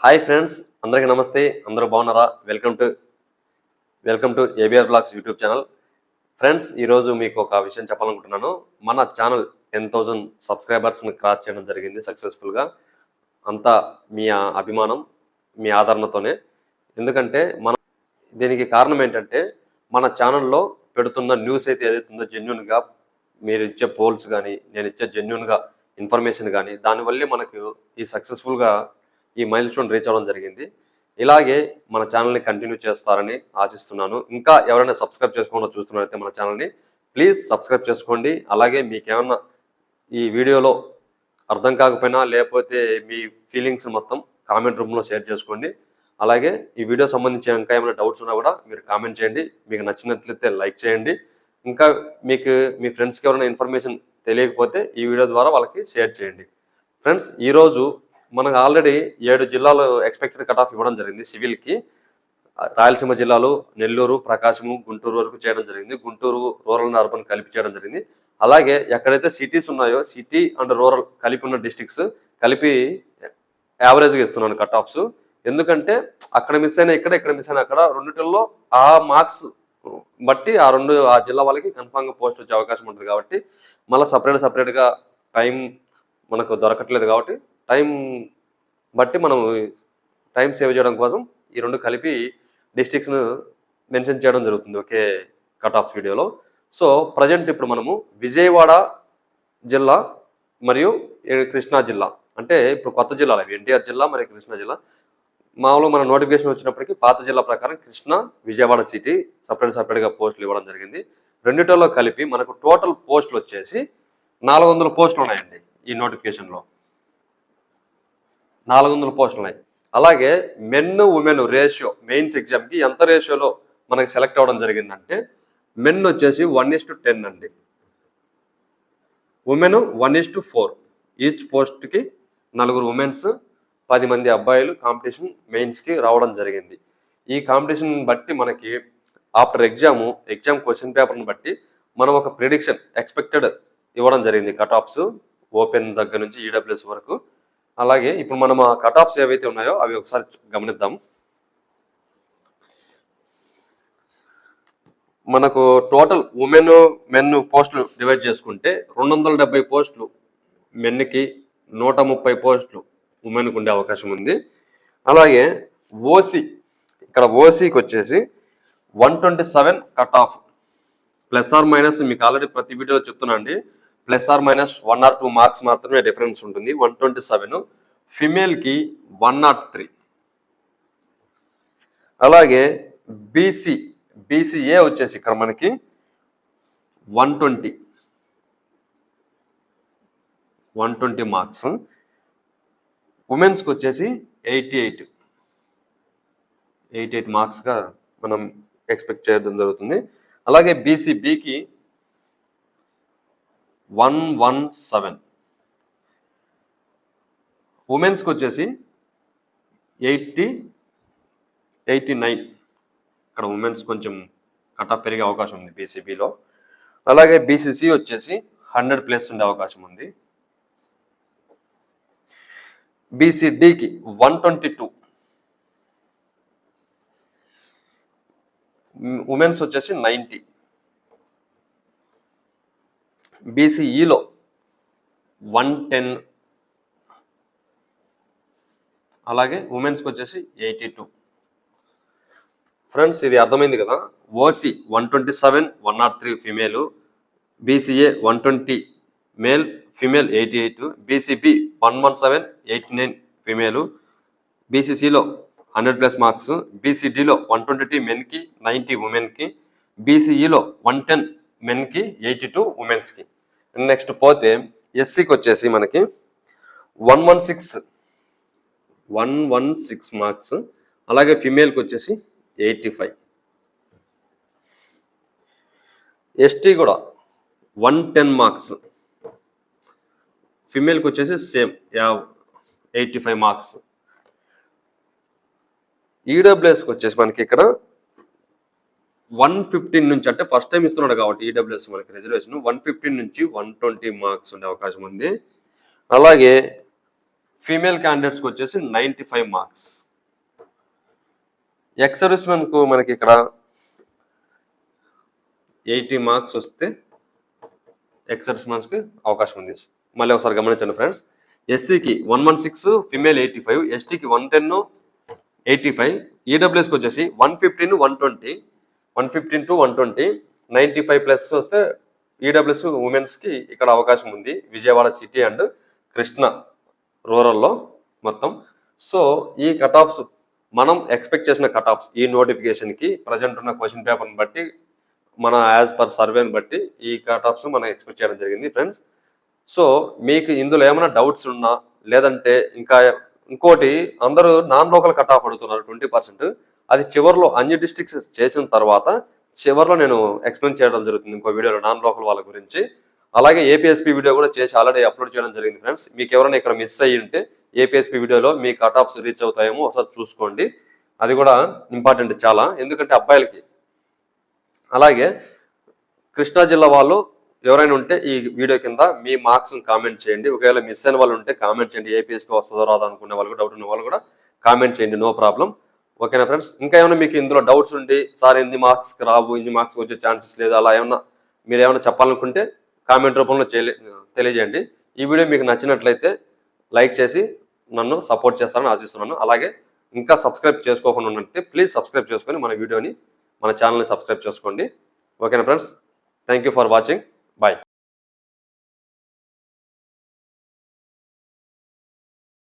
Hi friends అందరికీ నమస్తే అందరూ బాగున్నారా? Welcome to welcome to ABR blogs YouTube channel friends ఈరోజు మీకు ఒక విషయం చెప్పాలనుకుంటున్నాను. మన ఛానల్ టెన్ థౌజండ్ సబ్స్క్రైబర్స్ని క్రాస్ చేయడం జరిగింది సక్సెస్ఫుల్గా అంతా మీ అభిమానం మీ ఆదరణతోనే. ఎందుకంటే మన దీనికి కారణం ఏంటంటే మన ఛానల్లో పెడుతున్న న్యూస్ అయితే ఏదైతే ఉందో జెన్యున్గా మీరు ఇచ్చే పోల్స్ కానీ నేను ఇచ్చే జెన్యున్గా ఇన్ఫర్మేషన్ కానీ దానివల్లే మనకు ఈ సక్సెస్ఫుల్గా ఈ మైల్ స్టోన్ రీచ్ అవ్వడం జరిగింది. ఇలాగే మన ఛానల్ని కంటిన్యూ చేస్తారని ఆశిస్తున్నాను. ఇంకా ఎవరైనా సబ్స్క్రైబ్ చేసుకోకుండా చూస్తున్నారైతే మన ఛానల్ని ప్లీజ్ సబ్స్క్రైబ్ చేసుకోండి. అలాగే మీకేమన్నా ఈ వీడియోలో అర్థం కాకపోయినా లేకపోతే మీ ఫీలింగ్స్ మొత్తం కామెంట్ రూమ్లో షేర్ చేసుకోండి. అలాగే ఈ వీడియో సంబంధించి ఇంకా ఏమైనా డౌట్స్ ఉన్నా కూడా మీరు కామెంట్ చేయండి. మీకు నచ్చినట్లయితే లైక్ చేయండి. ఇంకా మీకు మీ ఫ్రెండ్స్కి ఎవరైనా ఇన్ఫర్మేషన్ తెలియకపోతే ఈ వీడియో ద్వారా వాళ్ళకి షేర్ చేయండి. ఫ్రెండ్స్ ఈరోజు మనకు ఆల్రెడీ ఏడు జిల్లాలు ఎక్స్పెక్టెడ్ కట్ ఆఫ్ ఇవ్వడం జరిగింది సివిల్కి. రాయలసీమ జిల్లాలో నెల్లూరు ప్రకాశము గుంటూరు వరకు చేయడం జరిగింది. గుంటూరు రూరల్ అండ్ అర్బన్ కలిపి చేయడం జరిగింది. అలాగే ఎక్కడైతే సిటీస్ ఉన్నాయో సిటీ అండ్ రూరల్ కలిపి ఉన్న డిస్ట్రిక్ట్స్ కలిపి యావరేజ్గా ఇస్తున్నాను కట్ ఆఫ్స్ ఎందుకంటే అక్కడ మిస్ అయినా ఇక్కడ ఇక్కడ మిస్ అయినా అక్కడ రెండిటిల్లో ఆ మార్క్స్ బట్టి ఆ రెండు ఆ జిల్లా వాళ్ళకి కన్ఫామ్గా పోస్ట్ వచ్చే అవకాశం ఉంటుంది కాబట్టి మళ్ళీ సపరేట్ సపరేట్గా టైం మనకు దొరకట్లేదు కాబట్టి టైం బట్టి మనం టైం సేవ్ చేయడం కోసం ఈ రెండు కలిపి డిస్ట్రిక్ట్స్ను మెన్షన్ చేయడం జరుగుతుంది ఒకే కట్ ఆఫ్ వీడియోలో. సో ప్రజెంట్ ఇప్పుడు మనము విజయవాడ జిల్లా మరియు కృష్ణా జిల్లా. అంటే ఇప్పుడు కొత్త జిల్లాలు అవి ఎన్టీఆర్ జిల్లా మరియు కృష్ణా జిల్లా. మామూలుగా మన నోటిఫికేషన్ వచ్చినప్పటికీ పాత జిల్లా ప్రకారం కృష్ణా విజయవాడ సిటీ సపరేట్ సపరేట్గా పోస్టులు ఇవ్వడం జరిగింది. రెండిటిలో కలిపి మనకు టోటల్ పోస్టులు వచ్చేసి నాలుగు వందల పోస్టులు ఉన్నాయండి ఈ నోటిఫికేషన్లో. నాలుగు వందల పోస్టులు ఉన్నాయి అలాగే మెన్ ఉమెన్ రేషియో మెయిన్స్ ఎగ్జామ్కి ఎంత రేషియోలో మనకి సెలెక్ట్ అవ్వడం జరిగిందంటే మెన్ వచ్చేసి వన్ ఇస్ టు టెన్ అండి. Women one is to four each పోస్ట్కి నలుగురు ఉమెన్స్ పది మంది అబ్బాయిలు కాంపిటీషన్ మెయిన్స్కి రావడం జరిగింది. ఈ కాంపిటీషన్ బట్టి మనకి ఆఫ్టర్ ఎగ్జాము ఎగ్జామ్ క్వశ్చన్ పేపర్ని బట్టి మనం ఒక ప్రిడిక్షన్ ఎక్స్పెక్టెడ్ ఇవ్వడం జరిగింది. కట్ ఆఫ్స్ ఓపెన్ దగ్గర నుంచి ఈడబ్ల్యూఎస్ వరకు అలాగే ఇప్పుడు మనం ఆ కట్ ఆఫ్స్ ఏవైతే ఉన్నాయో అవి ఒకసారి గమనిద్దాం. మనకు టోటల్ ఉమెన్ మెన్ పోస్టులు డివైడ్ చేసుకుంటే రెండు వందల డెబ్బై పోస్టులు మెన్కి నూట ముప్పై పోస్టులు ఉమెన్కి ఉండే అవకాశం ఉంది. అలాగే ఓసీ ఇక్కడ ఓసీకి వచ్చేసి one twenty seven cut off plus or minus మీకు ఆల్రెడీ ప్రతి వీడియోలో చెప్తున్నా అండి. Plus or minus one or two marks మాత్రమే డిఫరెన్స్ ఉంటుంది. One twenty seven. ఫిమేల్కి one not three. అలాగే బీసీ బీసీఏ వచ్చేసి ఇక్కడ మనకి? One twenty. One twenty marks. ఉమెన్స్కి వచ్చేసి ఎయిటీ ఎయిట్. ఎయిటీ ఎయిట్ మార్క్స్గా మనం ఎక్స్పెక్ట్ చేయడం జరుగుతుంది. అలాగే బీసీబీకి వన్ వన్ సెవెన్. ఉమెన్స్కి వచ్చేసి ఎయిటీ ఎయిటీ నైన్. ఇక్కడ ఉమెన్స్ కొంచెం కటా పెరిగే అవకాశం ఉంది బీసీబీలో. అలాగే బీసీసీ వచ్చేసి హండ్రెడ్ ప్లేస్ ఉండే అవకాశం ఉంది. బీసీడీకి వన్ ట్వంటీ టూ. ఉమెన్స్ వచ్చేసి నైంటీ. బీసీఈలో వన్ టెన్ అలాగే ఉమెన్స్కి వచ్చేసి ఎయిటీ టూ ఫ్రెండ్స్ ఇది అర్థమైంది కదా? OC one twenty seven one not three female BCA one twenty male female eighty eight BCB one one seven eighty nine female బీసీసీలో hundred plus marks బీసీడీలో one twenty మెన్కి ninety ఉమెన్కి బీసీఈలో one ten మెన్కి eighty two ఉమెన్స్కి next పోతే ఎస్సీకి వచ్చేసి మనకి one one six one one six marks అలాగే ఫిమేల్కి వచ్చేసి ఎయిటీ ఫైవ్. ఎస్టీ కూడా వన్ టెన్ మార్క్స్. ఫిమేల్కి వచ్చేసి same yeah eighty five marks. ఈడబ్ల్యూఎస్కి వచ్చేసి మనకి ఇక్కడ వన్ ఫిఫ్టీన్ నుంచి అంటే ఫస్ట్ టైం ఇస్తున్నాడు కాబట్టి ఈడబ్ల్యూఎస్ మనకి రిజర్వేషన్ వన్ ఫిఫ్టీన్ నుంచి వన్ ట్వంటీ మార్క్స్ ఉండే అవకాశం ఉంది. అలాగే ఫీమేల్ క్యాండిడేట్స్కి వచ్చేసి నైంటీ ఫైవ్ మార్క్స్. ఎక్స్ సర్వీస్మెన్కు మనకి ఇక్కడ ఎయిటీ మార్క్స్ వస్తే ఎక్స్ సర్వీస్మెన్స్కి అవకాశం ఉంది. మళ్ళీ ఒకసారి గమనించండి friends ఎస్సీకి one one six female eighty five ఎస్టీకి వన్ టెన్ ఎయిటీ ఫైవ్ ఈడబ్ల్యూఎస్కి వచ్చేసి one fifteen one twenty one fifteen to one twenty ninety five plus వస్తే ఈడబ్ల్యూఎస్ ఉమెన్స్కి ఇక్కడ అవకాశం ఉంది. విజయవాడ సిటీ అండ్ కృష్ణ రూరల్లో మొత్తం. సో ఈ కట్ ఆఫ్స్ మనం ఎక్స్పెక్ట్ చేసిన కట్ ఆఫ్స్ ఈ నోటిఫికేషన్కి ప్రజెంట్ ఉన్న క్వశ్చన్ పేపర్ని బట్టి మన యాజ్ పర్ సర్వేని బట్టి ఈ కట్ ఆఫ్స్ మనం ఎక్స్పెక్ట్ చేయడం జరిగింది ఫ్రెండ్స్. సో మీకు ఇందులో ఏమైనా డౌట్స్ ఉన్నా లేదంటే ఇంకా ఇంకోటి అందరూ నాన్ లోకల్ కట్ ఆఫ్ అడుగుతున్నారు ట్వంటీ పర్సెంట్. అది చివరిలో అన్ని డిస్ట్రిక్ట్స్ చేసిన తర్వాత చివరిలో నేను ఎక్స్ప్లెయిన్ చేయడం జరుగుతుంది ఇంకో వీడియోలో నాన్ లోకల్ వాళ్ళ గురించి. అలాగే ఏపీఎస్పీ వీడియో కూడా చేసి ఆల్రెడీ అప్లోడ్ చేయడం జరిగింది ఫ్రెండ్స్ మీకు ఎవరైనా ఇక్కడ మిస్ అయ్యి ఉంటే ఏపీఎస్పీ వీడియోలో మీ కట్ ఆఫ్స్ రీచ్ అవుతాయేమో ఒకసారి చూసుకోండి. అది కూడా ఇంపార్టెంట్ చాలా. ఎందుకంటే అబ్బాయిలకి. అలాగే కృష్ణా జిల్లా వాళ్ళు ఎవరైనా ఉంటే ఈ వీడియో కింద మీ మార్క్స్ని కామెంట్ చేయండి. ఒకవేళ మిస్ అయిన వాళ్ళు ఉంటే కామెంట్ చేయండి. ఏపీఎస్పీ వస్తుందో రాదో అనుకునే వాళ్ళు డౌట్ ఉన్న వాళ్ళు కూడా కామెంట్ చేయండి. నో ప్రాబ్లం ఓకేనా ఫ్రెండ్స్ ఇంకా ఏమైనా మీకు ఇందులో డౌట్స్ ఉండి సార్ ఎన్ని మార్క్స్ రావు? ఎన్ని మార్క్స్ వచ్చే ఛాన్సెస్ లేదు? అలా ఏమన్నా మీరు ఏమైనా చెప్పాలనుకుంటే కామెంట్ రూపంలో తెలియజేయండి. ఈ వీడియో మీకు నచ్చినట్లయితే లైక్ చేసి నన్ను సపోర్ట్ చేస్తారని ఆశిస్తున్నాను. అలాగే ఇంకా సబ్స్క్రైబ్ చేసుకోకుండా ఉన్నట్లయితే ప్లీజ్ సబ్స్క్రైబ్ చేసుకొని మన వీడియోని మన ఛానల్ని సబ్స్క్రైబ్ చేసుకోండి. ఓకేనా friends thank you for watching bye